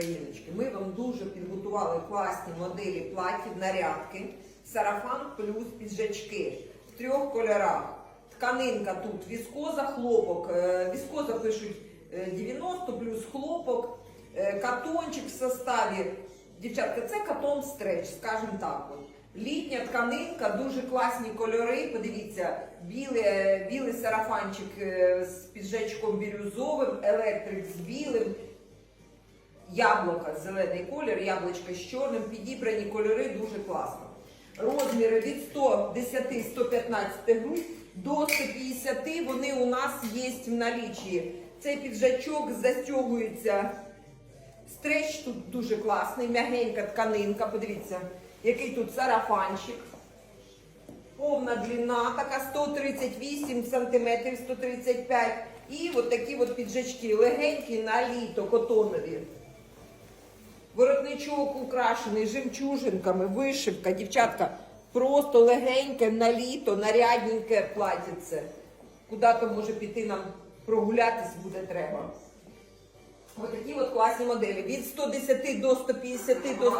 україночки, ми вам дуже підготували класні моделі платів, нарядки, сарафан плюс піджачки в трьох кольорах. Тканинка тут віскоза, хлопок. Е, Віскоза пишуть е, 90 плюс хлопок, Е, катончик в составі. Дівчатка, це катон стреч, скажімо так. Літня тканинка, дуже класні кольори. Подивіться, білий, білий сарафанчик е, з піджачком бірюзовим, електрик з білим, яблука, зелений колір, яблучко з чорним, підібрані кольори дуже класно. Розміри від 110-115 грудь до 150 вони у нас є в налічі. Цей піджачок застягується. Стреч тут дуже класний, м'ягенька тканинка. Подивіться, який тут сарафанчик. Повна длина, така 138 сантиметрів, 135. І от такі от піджачки, легенькі на літо, котонові. Воротничок украшений жемчужинками, вишивка, дівчатка, просто легеньке на літо, нарядненьке платяце. Куди то може піти нам прогулятись буде треба. Ось такі от класні моделі. Від 110 до 150 до